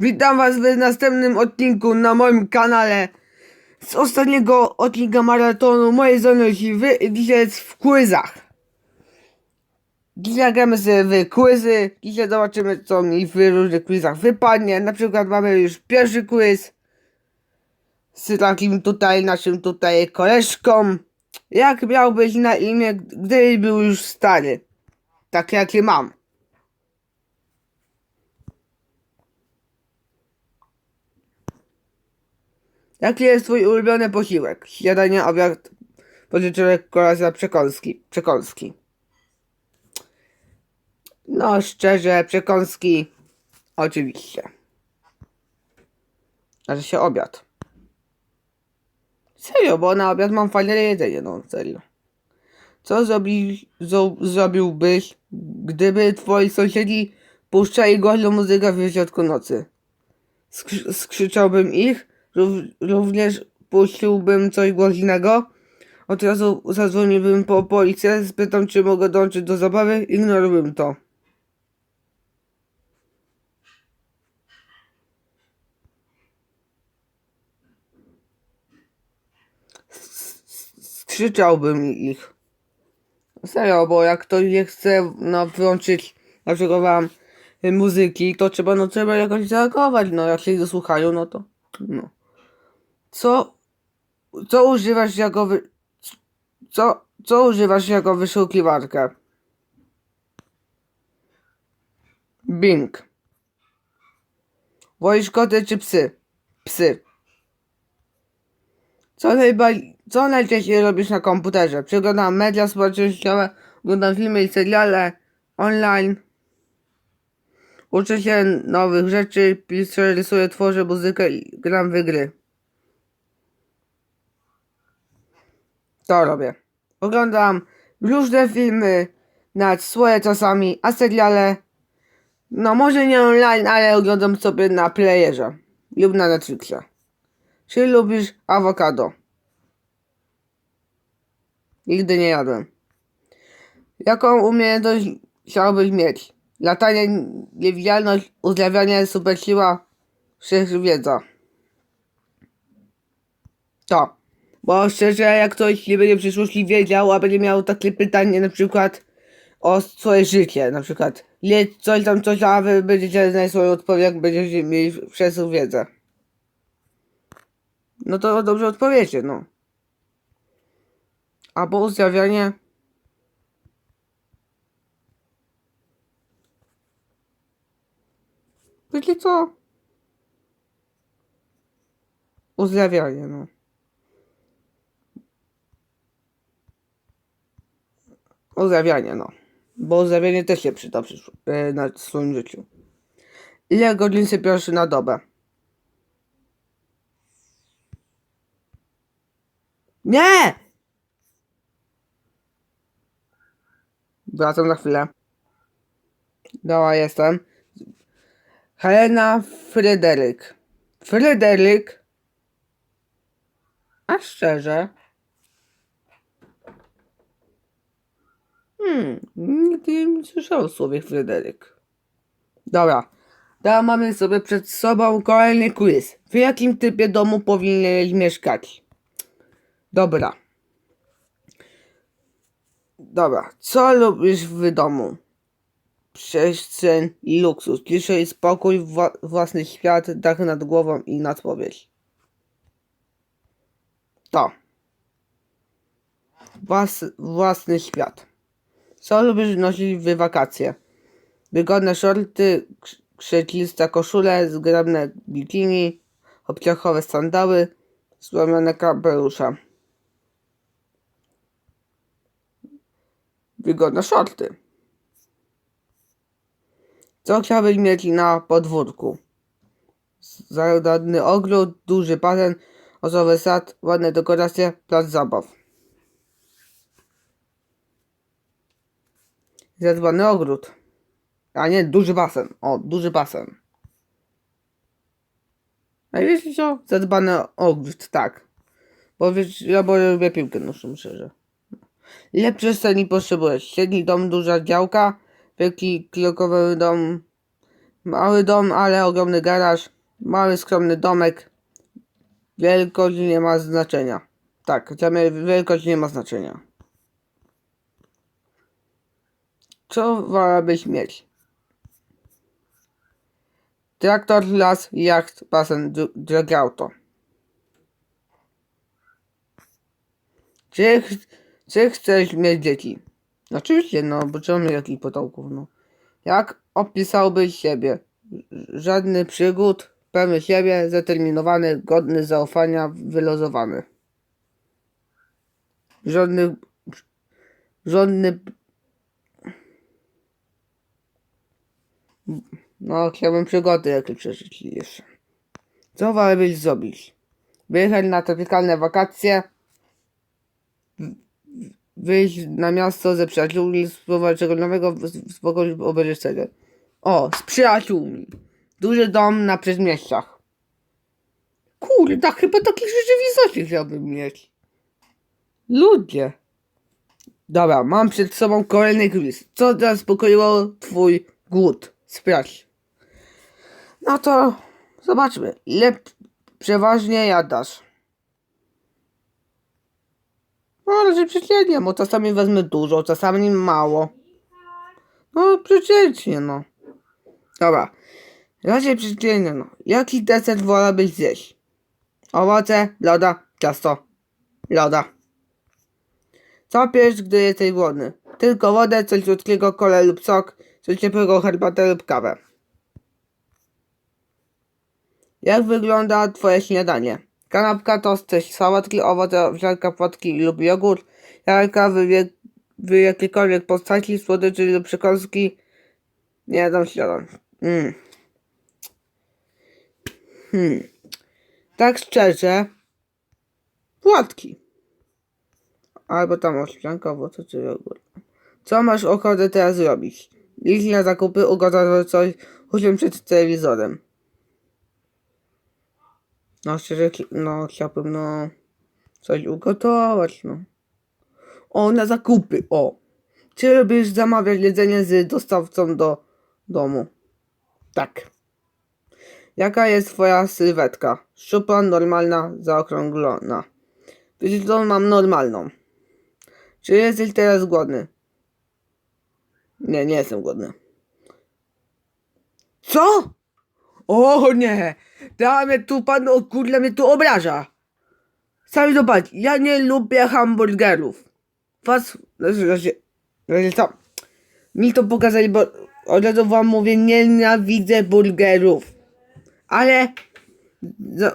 Witam was w następnym odcinku na moim kanale z ostatniego odcinka maratonu mojej zdolności wy dzisiaj jest w quizach. Dzisiaj gramy sobie w quizy, dzisiaj zobaczymy co mi w różnych quizach wypadnie. Na przykład mamy już pierwszy quiz z takim tutaj naszym tutaj koleżką. Jak miałbyś na imię, gdyby był już stary? Tak jakie mam. Jaki jest twój ulubiony posiłek? Śniadanie, obiad, pożyczek, kolacja, przekąski. Przekąski. No, szczerze, przekąski. Oczywiście. Ale się obiad. Serio, bo na obiad mam fajne jedzenie, no serio. Co zrobi, zo, zrobiłbyś, gdyby twoi sąsiedzi puszczali głośną muzykę w środku nocy? Skrzy, skrzyczałbym ich, również puściłbym coś głośnego. Od razu zadzwoniłbym po policję, spytam czy mogę dołączyć do zabawy, ignorowałbym to. skrzyczałbym ich. Serio, bo jak ktoś nie chce no, wyłączyć na przykład wam muzyki, to trzeba, no trzeba jakoś zareagować, no jak się dosłuchają, no to no. Co, co używasz jako wy, co, co używasz jako wyszukiwarkę? Bing. Wolisz koty czy psy? Psy. Co, najba, co najczęściej robisz na komputerze? Przeglądam media społecznościowe, oglądam filmy i seriale online. Uczę się nowych rzeczy, piszę, rysuję, tworzę muzykę i gram w gry. To robię. Oglądam różne filmy, nawet swoje czasami, a seriale, no może nie online, ale oglądam sobie na playerze lub na Netflixie. Czy lubisz awokado? Nigdy nie jadłem. Jaką umiejętność chciałbyś mieć? Latanie, niewidzialność, uzdrawianie, super siła, wszechwiedza. To. Bo szczerze, jak ktoś nie będzie w przyszłości wiedział, a będzie miał takie pytanie na przykład o swoje życie, na przykład coś tam, coś, a wy będziecie znać swoją odpowiedź, jak będziecie mieli wszelką wiedzę. No to dobrze odpowiecie, no. Albo uzdrawianie. Wiecie co? Uzdrawianie, no. Uzdrawianie, no. Bo uzdrawianie też się przyda w przyszło- e, na swoim życiu. Ile godzin sypiasz na dobę? Nie! Wracam za chwilę. Dobra, jestem. Helena Fryderyk. Fryderyk? A szczerze? Hmm, nigdy nie słyszałem słowie Fryderyk. Dobra. Teraz mamy sobie przed sobą kolejny quiz. W jakim typie domu powinieneś mieszkać? Dobra. Dobra. Co lubisz w domu? Przestrzeń i luksus. Ciszę i spokój, wła- własny świat, dach nad głową i nad powieść. To. Włas, własny świat. Co lubisz nosić w wakacje? Wygodne shorty, krz- krzeciste koszule, zgrabne bikini, obciachowe sandały, złamiane kapelusze. Wygodne shorty. Co chciałbyś mieć na podwórku? Zagradny ogród, duży basen, ozowy sad, ładne dekoracje, plac zabaw. Zadbany ogród. A nie, duży basen. O, duży basen. A wiecie co? Zadbany ogród, tak. Bo wiesz, ja bo lubię piłkę nożną, szczerze. Ile przestrzeni potrzebujesz? Średni dom, duża działka, wielki kilokowy dom, Mały dom, ale ogromny garaż. Mały, skromny domek. Wielkość nie ma znaczenia. Tak, dla wielkość nie ma znaczenia. Co wolałabyś mieć? Traktor, las, jacht, basen, dr- auto. Czy, ch- czy chcesz mieć dzieci? Oczywiście, no, bo czemu jakich potomków, no. Jak opisałbyś siebie? Żadny przygód, pewny siebie, zdeterminowany, godny zaufania, wylozowany. Żadny... Żadny... No, chciałbym przygody jakieś przeżyć jeszcze. Co wolałbyś zrobić? Wyjechać na tropikalne wakacje, wyjść na miasto ze przyjaciółmi, spróbować czegoś nowego, spokoju obejrzeć serial. O, z przyjaciółmi. Duży dom na przedmieściach. Kurde, chyba takiej rzeczywistości chciałbym mieć. Ludzie. Dobra, mam przed sobą kolejny quiz. Co zaspokoiło twój głód? Sprawdź. No to zobaczmy, ile przeważnie jadasz. No, raczej przeciętnie, bo czasami wezmę dużo, czasami mało. No, przeciętnie, no. Dobra. Raczej przeciętnie, no. Jaki deser wolałabyś zjeść? Owoce, loda, ciasto. Loda. Co pijesz, gdy jesteś głodny? Tylko wodę, coś słodkiego, kolę lub sok, coś ciepłego, herbatę lub kawę. Jak wygląda twoje śniadanie? Kanapka, tost, coś sałatki, owoce, owsianka, płatki lub jogurt, jajka w, w jakiejkolwiek postaci, słodyczy lub przekąski. Nie jadam śniadań. Mm. Hmm. Tak szczerze, płatki. Albo tam owsianka, owoce czy jogurt. Co masz ochotę teraz zrobić? Iść na zakupy, ugotować coś, usiąść przed telewizorem. No szczerze, no chciałbym no coś ugotować, no. O, na zakupy, o. Czy lubisz zamawiać jedzenie z dostawcą do domu? Tak. Jaka jest twoja sylwetka? Szczupła, normalna, zaokrąglona. Wiesz co, mam normalną. Czy jesteś teraz głodny? Nie, nie jestem głodny. Co? O nie! Dla mnie tu pan, o kurde, mnie tu obraża. Sami zobacz, ja nie lubię hamburgerów. Was, znaczy, znaczy, co? Mi to pokazali, bo od razu wam mówię, nienawidzę burgerów. Ale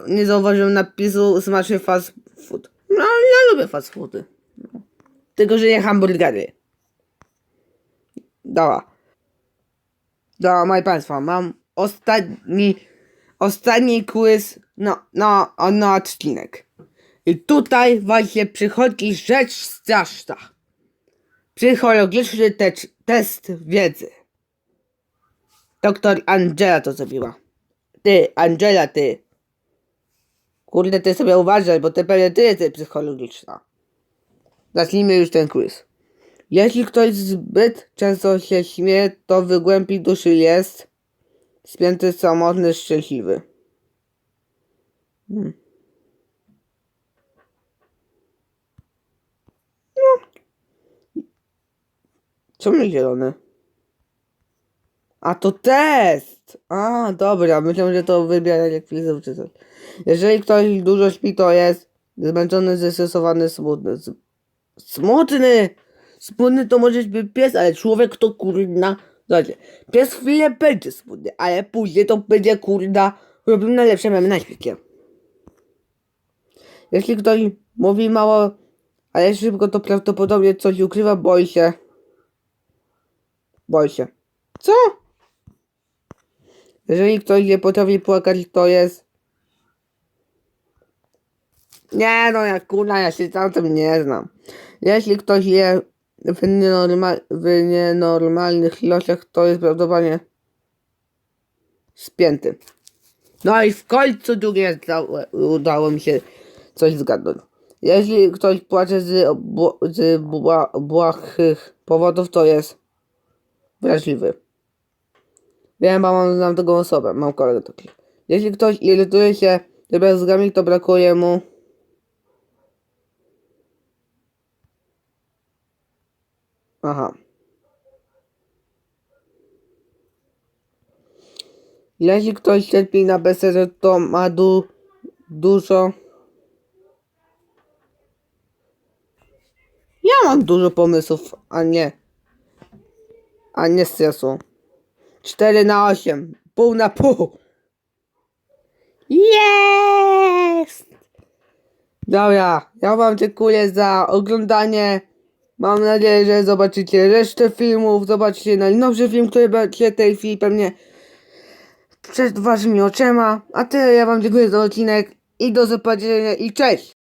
nie zauważyłem napisu smaczny fast food. No, ja lubię fast foody. Tylko, że nie hamburgery. Dobra. Dobra, moi państwo, mam ostatni, ostatni quiz na, na, na odcinek. I tutaj właśnie przychodzi rzecz straszna. Psychologiczny te, test wiedzy. Doktor Angela to zrobiła. Ty, Angela, ty. Kurde, ty sobie uważaj, bo ty pewnie ty jesteś psychologiczna. Zacznijmy już ten quiz. Jeśli ktoś zbyt często się śmieje, to w głębi duszy jest spięty, samotny, szczęśliwy. Hmm. No. Czemu zielony? A to test! A, dobra, myślałem, że to wybieranie kwizów czy coś. Jeżeli ktoś dużo śpi, to jest zmęczony, zestresowany, smutny. Smutny! Smutny to może być pies, ale człowiek to kurna. Zobaczcie, pies chwilę będzie smutny, ale później to będzie kurna robił najlepsze memy na świecie. Jeśli ktoś mówi mało, ale szybko, to prawdopodobnie coś ukrywa, boi się. Boi się. Co? Jeżeli ktoś nie potrafi płakać, to jest... Nie no, jak kurna, ja się tym nie znam. Jeśli ktoś je w, nienormal, w nienormalnych ilościach, to jest prawdopodobnie spięty. No i w końcu drugie udało mi się coś zgadnąć. Jeśli ktoś płacze z, z bła- błahych powodów, to jest wrażliwy. Wiem, bo mam, znam taką osobę, mam kolegę taki. Jeśli ktoś irytuje się drobiazgami, to brakuje mu... Aha. Jeśli ktoś cierpi na bezserze, to ma du dużo... Ja mam dużo pomysłów, a nie... A nie stresu. 4 na 8. Pół na pół. Jest! Dobra, ja wam dziękuję za oglądanie. Mam nadzieję, że zobaczycie resztę filmów. Zobaczycie najnowszy film, który będzie tej chwili pewnie przed waszymi oczyma. A tyle ja wam dziękuję za odcinek i do zobaczenia i cześć!